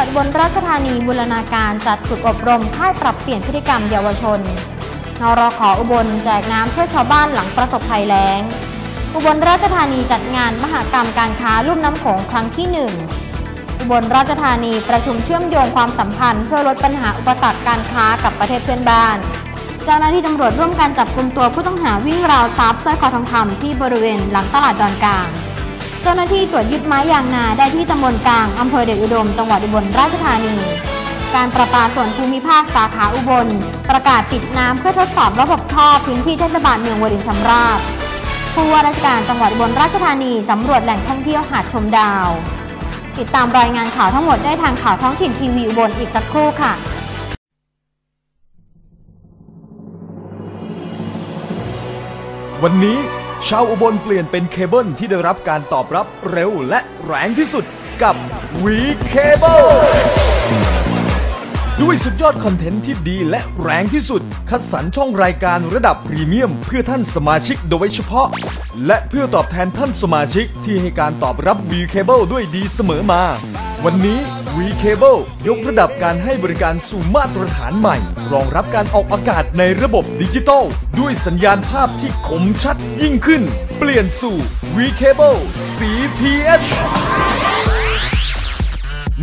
วัดอุบนราชธานีบูรณาการจัดฝึกอบรมค่ายปรับเปลี่ยนพฤติกรรมเยาวชน นรขออุบลแจกน้ำเพื่อชาวบ้านหลังประสบภัยแล้ง อุบลราชธานีจัดงานมหกรรมการค้าลุ่มน้ำโขงครั้งที่หนึ่งอุบลราชธานีประชุมเชื่อมโยงความสัมพันธ์เพื่อลดปัญหาอุปสรรคการค้ากับประเทศเพื่อนบ้าน เจ้าหน้าที่ตำรวจร่วมกันจับกลุ่มตัวผู้ต้องหาวิ่งราวทรัพย์สร้อยคอทองคำที่บริเวณหลังตลาดดอนกลาง เจ้าหน้าที่ตรวจยึดไม้ยางนาได้ที่ตำบลกลางอำเภอเดชอุดม จังหวัดอุบลราชธานี การประปาส่วนภูมิภาคสาขาอุบล ประกาศปิดน้ำเพื่อทดสอบระบบท่อพื้นที่เทศบาลเมืองวรินชำราบผู้ว่าราชการจังหวัดอุบลราชธานีสำรวจแหล่งท่องเที่ยวหาดชมดาว ติดตามรายงานข่าวทั้งหมดได้ทางข่าวท้องถิ่นทีวีอุบลอีกสักครู่ค่ะวันนี้ ชาวอุบลเปลี่ยนเป็นเคเบิลที่ได้รับการตอบรับเร็วและแรงที่สุดกับ V Cable ด้วยสุดยอดคอนเทนต์ที่ดีและแรงที่สุด คัดสรรช่องรายการระดับพรีเมียม เพื่อท่านสมาชิกโดยเฉพาะ และเพื่อตอบแทนท่านสมาชิกที่ให้การตอบรับ V Cable ด้วยดีเสมอมา วันนี้ V Cable ยกระดับการให้บริการสู่มาตรฐานใหม่ รองรับการออกอากาศในระบบดิจิตอลด้วยสัญญาณภาพที่คมชัดยิ่งขึ้น เปลี่ยนสู่ V Cable CTH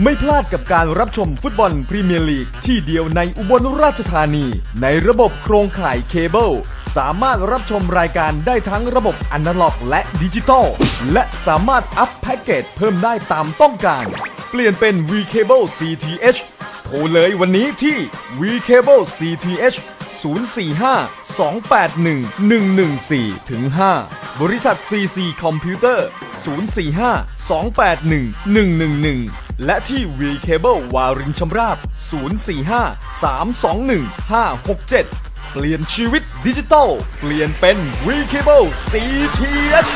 ไม่พลาดกับการรับชมฟุตบอลพรีเมียร์ลีกที่เดียวในอุบลราชธานี ในระบบโครงข่ายเคเบิลสามารถรับชมรายการได้ทั้งระบบอนาล็อกและดิจิตอลและสามารถอัพแพ็กเกจเพิ่มได้ตามต้องการ เปลี่ยนเป็น V Cable CTH โทรเลยวันนี้ที่ V Cable CTH 045-281-114ถึง5บริษัท CC คอมพิวเตอร์ 045-281-111 และที่ V Cable วารินชำราบ 045-321-567 เปลี่ยนชีวิตดิจิตอลเปลี่ยนเป็น V Cable CTH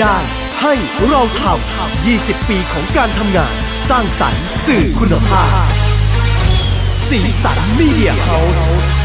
ได้ ให้เราทำ 20 ปีของการทำงาน สร้างสรรค์สื่อคุณภาพ สีสันมีเดียเฮาส์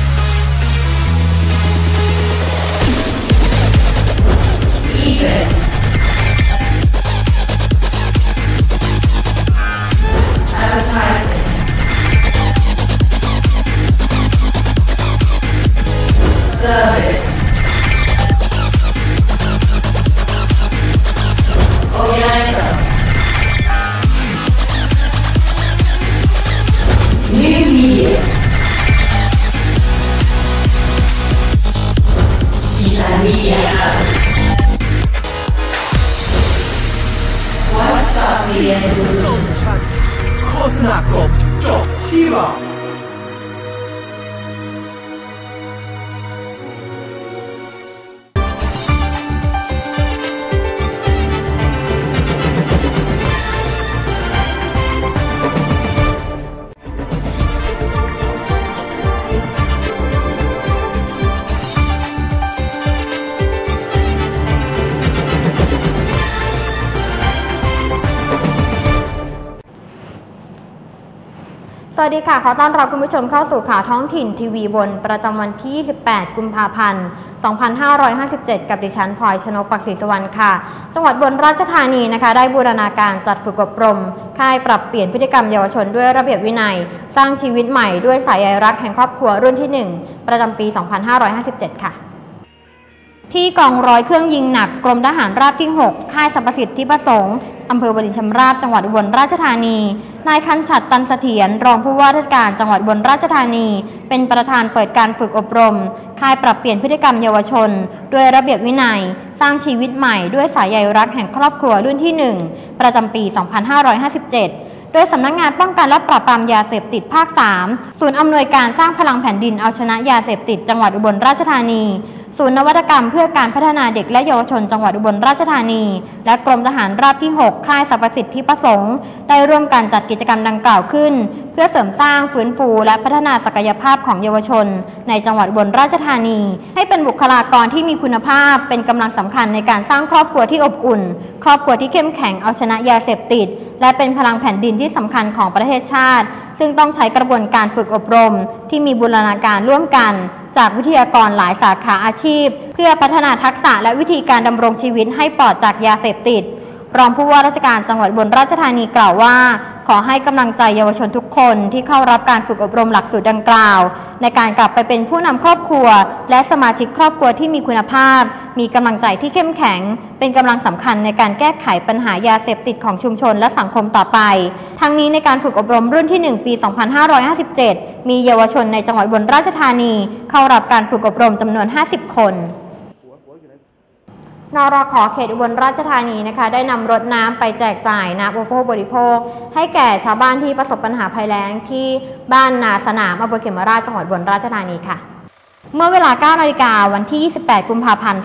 Sączak, Koznakop, Czop, Siła! วัสดีค่ะ ขอต้อนรับคุณผู้ชมเข้าสู่ข่าวท้องถิ่นทีวีบน ประจำวันที่28กุมภาพันธ์ 2557 กับดิฉันพลอยชนกปักศรีสวรรณค่ะ จังหวัดบนราชธานีนะคะ ได้บูรณาการจัดฝึกอบรม ค่ายปรับเปลี่ยนพฤติกรรมเยาวชนด้วยระเบียบวินัย สร้างชีวิตใหม่ด้วยสายใยรักแห่งครอบครัวรุ่นที่ 1 ประจำปี 2557 ค่ะที่กองร้อยเครื่องยิงหนักกรมทหารราบที่ 6 ค่ายสรรพสิทธิประสงค์ อำเภอวรินชำราบจังหวัดอุบลราชธานี นายคันฉัดตันเสถียรรองผู้ว่าราชการจังหวัดอุบลราชธานี เป็นประธานเปิดการฝึกอบรม ค่ายปรับเปลี่ยนพฤติกรรมเยาวชน ด้วยระเบียบวินัย สร้างชีวิตใหม่ด้วยสายใยรักแห่งครอบครัวรุ่นที่ 1 ประจำปี 2557โดยสำนักงานป้องกันและปราบปรามยาเสพติดภาค 3 ศูนย์อำนวยการสร้างพลังแผ่นดินเอาชนะยาเสพติดจังหวัดอุบลราชธานี ศูนย์นวัตกรรมเพื่อการพัฒนาเด็กและเยาวชนจังหวัดอุบลราชธานี และกรมทหารราบที่ 6 ค่ายสรรพสิทธิประสงค์ ได้ร่วมกันจัดกิจกรรมดังกล่าวขึ้น เพื่อเสริมสร้างฟื้นฟูและพัฒนาศักยภาพของเยาวชน ในจังหวัดอุบลราชธานี ให้เป็นบุคลากรที่มีคุณภาพ เป็นกำลังสำคัญในการสร้างครอบครัวที่อบอุ่น ครอบครัวที่เข้มแข็งเอาชนะยาเสพติด และเป็นพลังแผ่นดินที่สำคัญของประเทศชาติ ซึ่งต้องใช้กระบวนการฝึกอบรม ที่มีบูรณาการร่วมกัน จากวิทยากรหลายสาขาอาชีพ เพื่อพัฒนาทักษะและวิธีการดำรงชีวิตให้ปลอดจากยาเสพติด รองผู้ว่าราชการจังหวัดอุบนราชธานีกล่าวว่า ขอให้กำลังใจเยาวชนทุกคนที่เข้ารับการฝึกอบรมหลักสูตรดังกล่าว ในการกลับไปเป็นผู้นำครอบครัว และสมาชิกครอบครัวที่มีคุณภาพ มีกำลังใจที่เข้มแข็ง เป็นกำลังสำคัญในการแก้ไขปัญหายาเสพติดของชุมชนและสังคมต่อไป ทั้งนี้ในการฝึกอบรมรุ่นที่ 1 ปี 2557 มีเยาวชนในจังหวัดบลราชธานี เข้ารับการฝึกอบรมจำนวน 50 คน นรขอเขตอุบลราชธานีนะคะ ได้นำรถน้ำไปแจกจ่ายน้ำอุปโภคบริโภค ให้แก่ชาวบ้านที่ประสบปัญหาภัยแล้งที่บ้านนาสนามอำเภอเขมราชจังหวัดอุบลราชธานีค่ะ เมื่อเวลา9นาฬิกาวันที่ 28 กุมภาพันธ์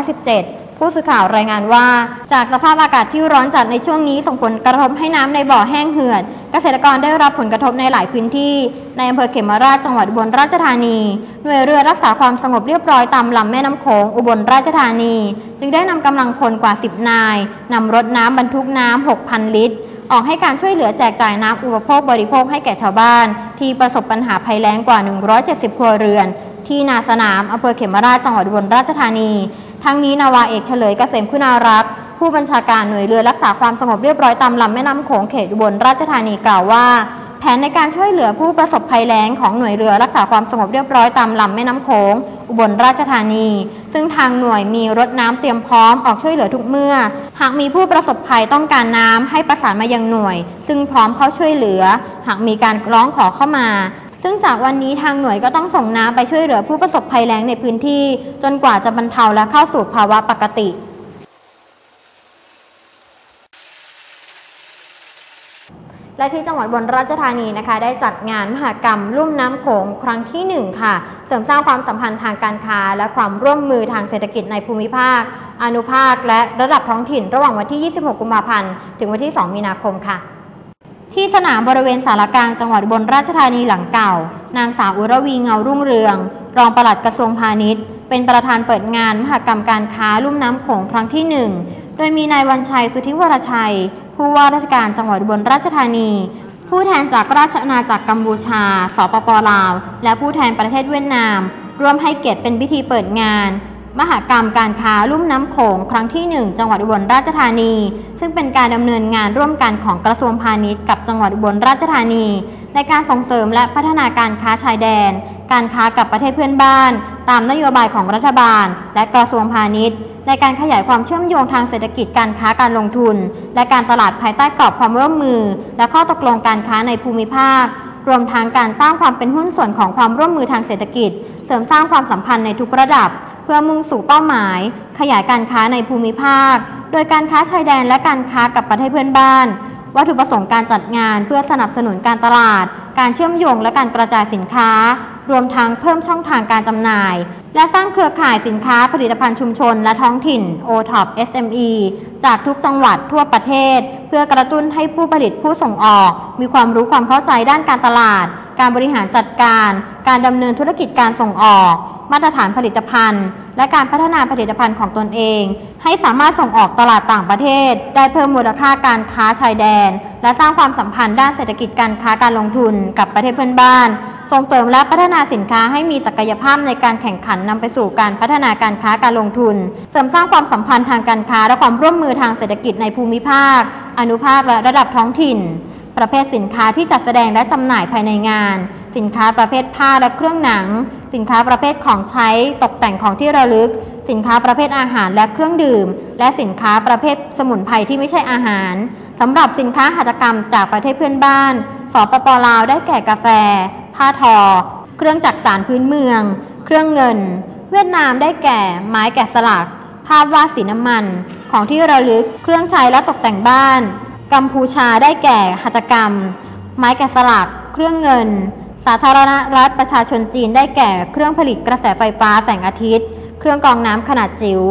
2557 ผู้สื่อข่าวรายงานว่า จากสภาพอากาศที่ร้อนจัดในช่วงนี้ส่งผลกระทบให้น้ำในบ่อแห้งเหือด เกษตรกรได้รับผลกระทบในหลายพื้นที่ ในอำเภอเขมราชจังหวัดอุบลราชธานี หน่วยเรือรักษาความสงบเรียบร้อยตามลำแม่น้ำโขงอุบลราชธานี จึงได้นำกำลังพลกว่า 10 นายนำรถน้ำบรรทุกน้ำ6,000 ลิตร ออกให้การช่วยเหลือแจกจ่ายน้ำอุปโภคบริโภคให้แก่ชาวบ้าน ที่ประสบปัญหาภัยแล้งกว่า 170 ครัวเรือน ที่นาสนามอำเภอเขมราชจังหวัดอุบลราชธานี ทั้งนี้นาวาเอกเฉลยเกษมคุณารักษ์ผู้บัญชาการหน่วยเรือรักษาความสงบเรียบร้อยตามลำแม่น้ำโขงเขตอุบลราชธานีกล่าวว่า แผนในการช่วยเหลือผู้ประสบภัยแล้งของหน่วยเรือรักษาความสงบเรียบร้อยตามลำแม่น้ำโขงอุบลราชธานี ซึ่งทางหน่วยมีรถน้ำเตรียมพร้อมออกช่วยเหลือทุกเมื่อ หากมีผู้ประสบภัยต้องการน้ำให้ประสานมายังหน่วย ซึ่งพร้อมเข้าช่วยเหลือ หากมีการร้องขอเข้ามา ซึ่งจากวันนี้ทางหน่วยก็ต้องส่งน้ำไปช่วยเหลือผู้ประสบภัยแล้งในพื้นที่ จนกว่าจะบรรเทาและเข้าสู่ภาวะปกติ และที่จังหวัดบนราชธานีนะคะ ได้จัดงานมหกรรม ลุ่มน้ำโขงครั้งที่ 1 ค่ะ เสริมสร้างความสัมพันธ์ทางการค้า และความร่วมมือทางเศรษฐกิจในภูมิภาค อนุภาค และระดับท้องถิ่น ระหว่างวันที่ 26 กุมภาพันธ์ ถึงวันที่ 2 มีนาคมค่ะ ที่สนามบริเวณสารกลางจังหวัดอุบนราชธานีหลังเก่า นางสาวอุรวีเงารุ่งเรือง รองปลัดกระทรวงพาณิชย์ เป็นประธานเปิดงานมหกรรมการค้าลุ่มน้ำโขงครั้งที่หนึ่งโดยมีนายวันชัยสุทธิวรชัย ผู้ว่าราชการจังหวัดอุบลราชธานี ผู้แทนจากราชอาณาจักรกัมพูชา สปปลาว และผู้แทนประเทศเวียดนาม ร่วมให้เกียรติเป็นพิธีเปิดงาน มหกรรมการค้าลุ่มน้ำโขงครั้งที่ 1 จังหวัดอุบลราชธานี ซึ่งเป็นการดำเนินงานร่วมกันของกระทรวงพาณิชย์กับจังหวัดอุบลราชธานี ในการส่งเสริมและพัฒนาการค้าชายแดน การค้ากับประเทศเพื่อนบ้าน ตามนโยบายของรัฐบาล และกระทรวงพาณิชย์ ในการขยายความเชื่อมโยงทางเศรษฐกิจการค้าการลงทุน และการตลาดภายใต้กรอบความร่วมมือ และข้อตกลงการค้าในภูมิภาครวมทั้งการสร้างความเป็นหุ้นส่วนของความร่วมมือทางเศรษฐกิจ เสริมสร้างความสัมพันธ์ในทุกระดับ เพื่อมุ่งสู่เป้าหมาย ขยายการค้าในภูมิภาค โดยการค้าชายแดนและการค้ากับประเทศเพื่อนบ้าน วัตถุประสงค์การจัดงานเพื่อสนับสนุนการตลาด การเชื่อมโยงและการกระจายสินค้า รวมทั้งเพิ่มช่องทางการจำหน่าย และสร้างเครือข่ายสินค้าผลิตภัณฑ์ชุมชน และท้องถิ่น OTOP SME จากทุกจังหวัดทั่วประเทศ เพื่อกระตุ้นให้ผู้ผลิตผู้ส่งออก มีความรู้ความเข้าใจด้านการตลาด การบริหารจัดการ การดำเนินธุรกิจการส่งออก มาตรฐานผลิตภัณฑ์ และการพัฒนาผลิตภัณฑ์ของตนเอง ให้สามารถส่งออกตลาดต่างประเทศ ได้เพิ่มมูลค่าการค้าชายแดน และสร้างความสัมพันธ์ด้านเศรษฐกิจการค้าการลงทุนกับประเทศเพื่อนบ้าน ส่งเสริมและพัฒนาสินค้าให้มีศักยภาพในการแข่งขันนำไปสู่การพัฒนาการค้าการลงทุน เสริมสร้างความสัมพันธ์ทางการค้าและความร่วมมือทางเศรษฐกิจในภูมิภาค อนุภาคและระดับท้องถิ่น ประเภทสินค้าที่จัดแสดงและจำหน่ายภายในงาน สินค้าประเภทผ้าและเครื่องหนัง สินค้าประเภทของใช้ตกแต่งของที่ระลึก สินค้าประเภทอาหารและเครื่องดื่ม และสินค้าประเภทสมุนไพรที่ไม่ใช่อาหารสำหรับสินค้าหัตถกรรมจากประเทศเพื่อนบ้าน สปปลาวได้แก่กาแฟ ผ้าทอ เครื่องจักสานพื้นเมือง เครื่องเงิน เวียดนามได้แก่ ไม้แกะสลัก ภาพวาดสีน้ำมัน ของที่ระลึก เครื่องใช้และตกแต่งบ้าน กัมพูชาได้แก่หัตถกรรม ไม้แกะสลัก เครื่องเงิน สาธารณรัฐประชาชนจีนได้แก่เครื่องผลิตกระแสไฟฟ้าแสงอาทิตย์ เครื่องกรองน้ำขนาดจิ๋ว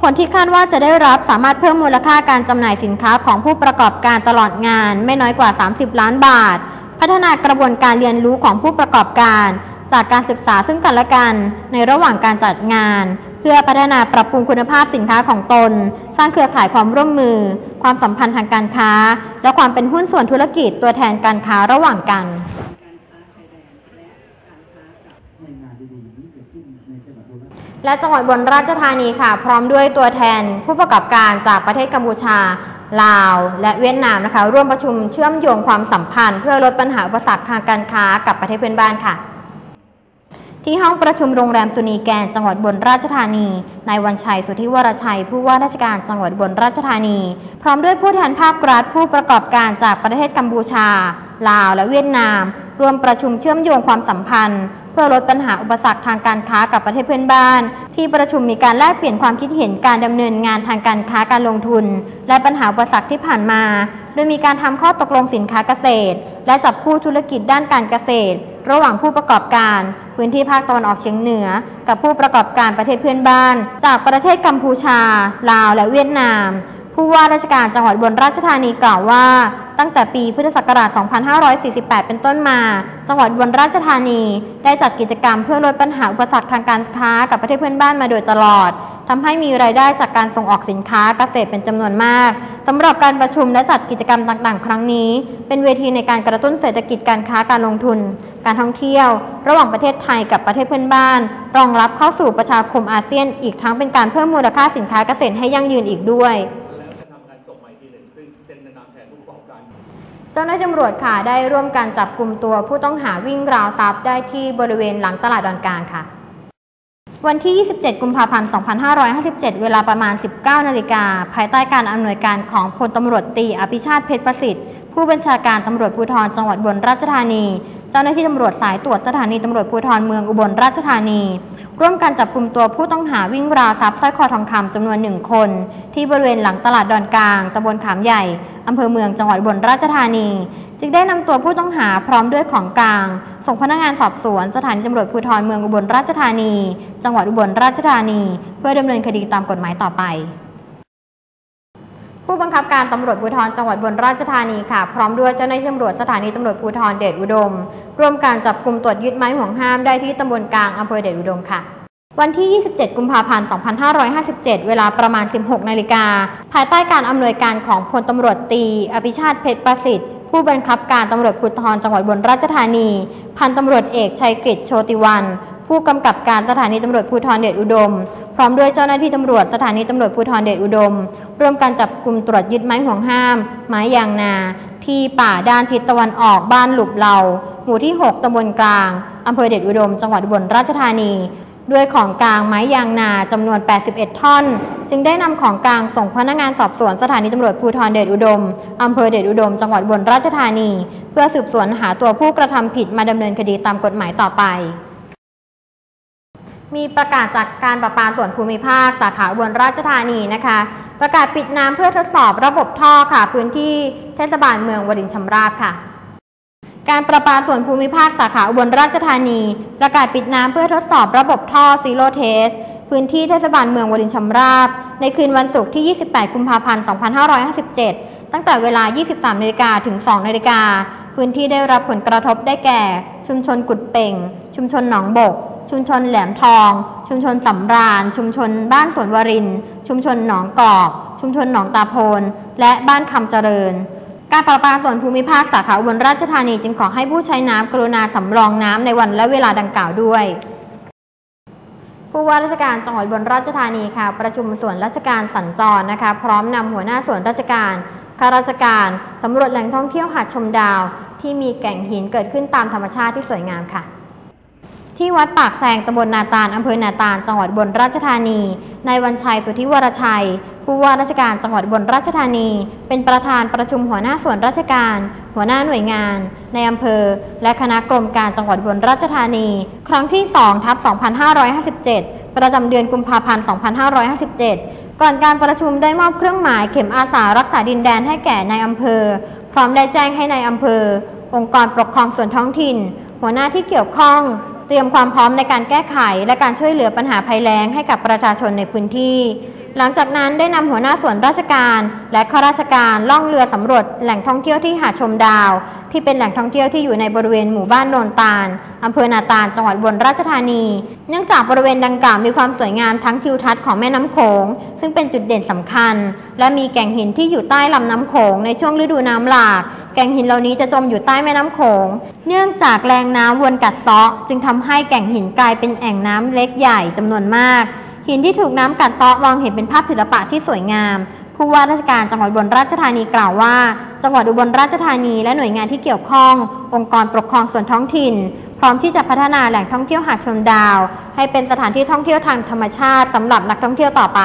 ผลที่คาดว่าจะได้รับสามารถเพิ่มมูลค่าการจำหน่ายสินค้าของผู้ประกอบการตลอดงานไม่น้อยกว่า 30 ล้านบาท พัฒนากระบวนการเรียนรู้ของผู้ประกอบการ จากการศึกษาซึ่งกันและกันในระหว่างการจัดงาน เพื่อพัฒนาปรับปรุงคุณภาพสินค้าของตน สร้างเครือข่ายความร่วมมือ ความสัมพันธ์ทางการค้า และความเป็นหุ้นส่วนธุรกิจตัวแทนการค้าระหว่างกันและจังหวัดบนราชธานีค่ะ พร้อมด้วยตัวแทนผู้ประกอบการจากประเทศกัมพูชา ลาว และเวียดนามนะคะ ร่วมประชุมเชื่อมโยงความสัมพันธ์ เพื่อลดปัญหาอุปสรรคทางการค้ากับประเทศเพื่อนบ้านค่ะ ที่ห้องประชุมโรงแรมสุนีแกนจังหวัดบนราชธานีนายวันชัยสุทธิวรชัย ผู้ว่าราชการจังหวัดบนราชธานี พร้อมด้วยผู้แทนภาครัฐผู้ประกอบการจากประเทศกัมพูชา ลาวและเวียดนาม ร่วมประชุมเชื่อมโยงความสัมพันธ์ เพื่อลดปัญหาอุปสรรคทางการค้ากับประเทศเพื่อนบ้าน ที่ประชุมมีการแลกเปลี่ยนความคิดเห็นการดำเนินงานทางการค้าการลงทุน และปัญหาอุปสรรคที่ผ่านมา โดยมีการทำข้อตกลงสินค้าเกษตร และจับคู่ธุรกิจด้านการเกษตร ระหว่างผู้ประกอบการ พื้นที่ภาคตะวันออกเฉียงเหนือ กับผู้ประกอบการประเทศเพื่อนบ้าน จากประเทศกัมพูชา ลาว และเวียดนาม ผู้ว่าราชการจังหวัดอุบนราชธานีกล่าวว่า ตั้งแต่ปีพุทธศักราช 2548 เป็นต้นมา จังหวัดอุบนราชธานีได้จัดกิจกรรมเพื่อลดปัญหาอุปสรรคทางการค้ากับประเทศเพื่อนบ้านมาโดยตลอดทำให้มีรายได้จากการส่งออกสินค้าเกษตรเป็นจำนวนมาก สำหรับการประชุมและจัดกิจกรรมต่างๆ ครั้งนี้ เป็นเวทีในการกระตุ้นเศรษฐกิจการค้าการลงทุน การท่องเที่ยว ระหว่างประเทศไทยกับประเทศเพื่อนบ้าน รองรับเข้าสู่ประชาคมอาเซียน อีกทั้งเป็นการเพิ่มมูลค่าสินค้าเกษตรให้ยั่งยืนอีกด้วยเซ็นในนามแทนผู้ประกอบการเจ้าหน้าที่ตำรวจค่ะได้ร่วมกันจับกลุ่มตัวผู้ต้องหาวิ่งราวทรัพย์ได้ที่บริเวณหลังตลาดดอนกลางค่ะ วันที่ 27 กุมภาพันธ์ 2557 เวลาประมาณ 19 นาฬิกา ภายใต้การอำนวยการของพลตำรวจตีอภิชาติเพชรประสิทธิ์ ผู้บัญชาการตำรวจภูธรจังหวัดอุบลราชธานี เจ้าหน้าที่ตำรวจสายตรวจสถานีตำรวจภูธรเมืองอุบลราชธานี ร่วมกันจับกลุ่มตัวผู้ต้องหาวิ่งราวทรัพย์สร้อยคอทองคำจำนวนหนึ่งคน ที่บริเวณหลังตลาดดอนกลางตำบลขามใหญ่อำเภอเมืองจังหวัดอุบลราชธานี จึงได้นำตัวผู้ต้องหาพร้อมด้วยของกลาง ส่งพนักงานสอบสวนสถานีตำรวจภูธรเมืองอุบลราชธานี จังหวัดอุบลราชธานี เพื่อดำเนินคดีตามกฎหมายต่อไป ผู้บังคับการตำรวจภูธรจังหวัดอุบลราชธานีค่ะ พร้อมด้วยเจ้าหน้าที่ตำรวจสถานีตำรวจภูธรเดชอุดม ร่วมการจับกลุ่มตรวจยึดไม้ห่วงห้ามได้ที่ตำบลกลางอำเภอเดชอุดมค่ะวันที่ 27 กุมภาพันธ์ 2557 เวลาประมาณ 16 นาฬิกา ภายใต้การอำนวยการของพลตำรวจตี อภิชาติเพชรประสิทธิ์ ผู้บังคับการตำรวจภูธรจังหวัดอุบลราชธานี พันตำรวจเอกชัยกฤษโชติวัน ผู้กำกับการสถานีตำรวจภูธรเดชอุดม พร้อมด้วยเจ้าหน้าที่ตำรวจสถานีตำรวจภูธรเดชอุดม ร่วมกันจับกลุ่มตรวจยึดไม้ห่วงห้าม ไม้ยางนา ที่ป่าด้านทิศตะวันออกบ้านหลุบเหลาหมู่ที่ 6ตำบลกลางอำเภอเดชอุดม จังหวัดอุบลราชธานี ด้วยของกลางไม้ยางนาจำนวน 81 ท่อน จึงได้นำของกลางส่งพนักงานสอบสวนสถานีตำรวจภูธรเดชอุดมอำเภอเดชอุดม จังหวัดอุบลราชธานี เพื่อสืบสวนหาตัวผู้กระทำผิดมาดำเนินคดีตามกฎหมายต่อไป มีประกาศจากการประปาส่วนภูมิภาค สาขาอุบลราชธานีนะคะ ประกาศปิดน้ำเพื่อทดสอบระบบท่อค่ะ พื้นที่เทศบาลเมืองวดินชำราบค่ะ การประปาส่วนภูมิภาคสาขาอุบลราชธานี ประกาศปิดน้ำเพื่อทดสอบระบบท่อซีโรเทส พื้นที่เทศบาลเมืองวดินชำราบ ในคืนวันศุกร์ที่ 28 กุมภาพันธ์ 2557 ตั้งแต่เวลา 23นาฬิกาถึง 2นาฬิกา พื้นที่ได้รับผลกระทบได้แก่ ชุมชนกุดเป่ง ชุมชนหนองบก ชุมชนแหลมทอง ชุมชนสำราญ ชุมชนบ้านสวนวริน ชุมชนหนองกอก ชุมชนหนองตาโพน และบ้านคำเจริญ การประปาส่วนภูมิภาคสาขาอุบลราชธานีจึงขอให้ผู้ใช้น้ำกรุณาสำรองน้ำในวันและเวลาดังกล่าวด้วย ผู้ว่าราชการจังหวัดอุบลราชธานีค่ะ ประชุมส่วนราชการสัญจรนะคะ พร้อมนำหัวหน้าส่วนราชการข้าราชการสำรวจแหล่งท่องเที่ยวหาดชมดาว ที่มีแก่งหินเกิดขึ้นตามธรรมชาติที่สวยงามค่ะที่วัดปากแซงตำบลนาตาลอำเภอนาตาล จังหวัดอุบลราชธานี นายวันชัย สุทธิวรชัย ผู้ว่าราชการจังหวัดอุบลราชธานี เป็นประธานประชุมหัวหน้าส่วนราชการ หัวหน้าหน่วยงาน ในอำเภอ และคณะกรมการจังหวัดอุบลราชธานี ครั้งที่2ทับ2557 ประจำเดือนกุมภาพันธ์ 2557 ก่อนการประชุมได้มอบเครื่องหมายเข็มอาสารักษาดินแดนให้แก่ในายอำเภอ พร้อมได้แจ้งให้ในายอำเภอ องค์กรปกครองส่วนท้องถิ่น หัวหน้าที่เกี่ยวข้องเตรียมความพร้อมในการแก้ไข และการช่วยเหลือปัญหาภัยแล้งให้กับประชาชนในพื้นที่ หลังจากนั้นได้นำหัวหน้าส่วนราชการและข้าราชการล่องเรือสำรวจแหล่งท่องเที่ยวที่หาดชมดาว ที่เป็นแหล่งท่องเที่ยวที่อยู่ในบริเวณหมู่บ้านโนนตาลอำเภอนาตาลจังหวัดอุบลราชธานี เนื่องจากบริเวณดังกล่าวมีความสวยงามทั้งทิวทัศน์ของแม่น้ำโขง ซึ่งเป็นจุดเด่นสำคัญ และมีแก่งหินที่อยู่ใต้ลำน้ำโขงในช่วงฤดูน้ำหลาก แก่งหินเหล่านี้จะจมอยู่ใต้แม่น้ำโขง เนื่องจากแรงน้ำวนกัดเซาะ จึงทำให้แก่งหินกลายเป็นแอ่งน้ำเล็กใหญ่จำนวนมาก หินที่ถูกน้ำกัดเซาะมองเห็นเป็นภาพศิลปะที่สวยงาม ผู้ว่าราชการจังหวัดอุบลราชธานีกล่าวว่า จังหวัดอุบลราชธานีและหน่วยงานที่เกี่ยวข้อง องค์กรปกครองส่วนท้องถิ่น พร้อมที่จะพัฒนาแหล่งท่องเที่ยวหาดชมดาว ให้เป็นสถานที่ท่องเที่ยวทางธรรมชาติสำหรับนักท่องเที่ยวต่อไป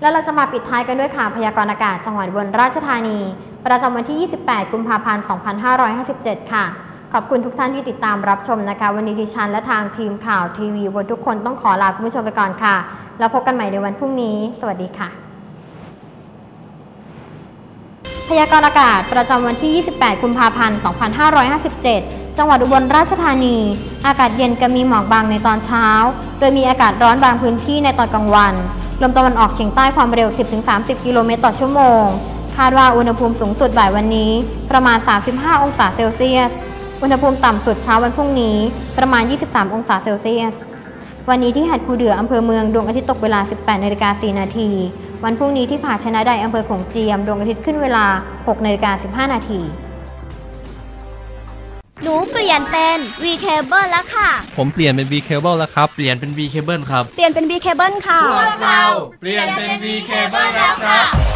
แล้วเราจะมาปิดท้ายกันด้วยข่าวพยากรณ์อากาศจังหวัดอุบลราชธานี ประจำวันที่ 28 กุมภาพันธ์ 2557 ค่ะ ขอบคุณทุกท่านที่ติดตามรับชมนะคะ วันนี้ดิฉันและทางทีมข่าวทีวีบนทุกคนต้องขอลาคุณผู้ชมไปก่อนค่ะ แล้วพบกันใหม่ในวันพรุ่งนี้ สวัสดีค่ะ พยากรณ์อากาศประจำวันที่ 28 กุมภาพันธ์ 2557 จังหวัดอุบลราชธานี อากาศเย็นกับมีหมอกบางในตอนเช้า โดยมีอากาศร้อนบางพื้นที่ในตอนกลางวัน ลมตะวันออกเฉียงใต้ความเร็ว 10-30 กิโลเมตรต่อชั่วโมง คาดว่าอุณหภูมิสูงสุดบ่ายวันนี้ ประมาณ 35 องศาเซลเซียส อุณหภูมิต่ำสุดเช้าวันพรุ่งนี้ประมาณ 23 องศาเซลเซียส วันนี้ที่หัดคูเดืออำเภอเมืองดวงอาทิตย์ตกเวลา 18นาฬิกา4นาที วันพรุ่งนี้ที่ผาชนะใดอำเภอโขงเจียมดวงอาทิตย์ขึ้นเวลา6นาฬิกา15นาทีหนูเปลี่ยนเป็น V Cable แล้วค่ะ ผมเปลี่ยนเป็น V Cable แล้วครับ เปลี่ยนเป็น V Cable ครับ เปลี่ยนเป็น V Cable ค่ะเปลี่ยนเป็น V Cable แล้วครับ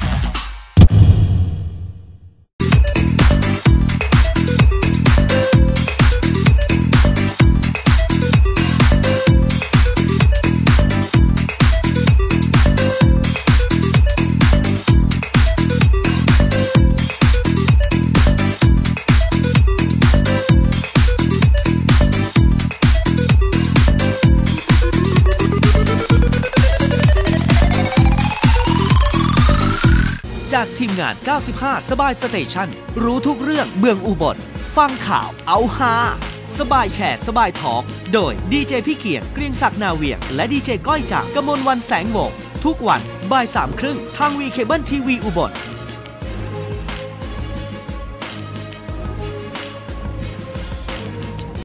567 ทีมงาน 95 สบายสเตชันรู้ทุกเรื่องเมืองอุบล ฟังข่าวเอาฮาสบายแชร์สบายทอล์กโดยดีเจพี่เกียรติเกรียงศักดิ์นาเวียง และดีเจก้อยจากกมลวันแสงโงทุกวันบ่ายสามครึ่งทางวีเคเบิลทีวีอุบล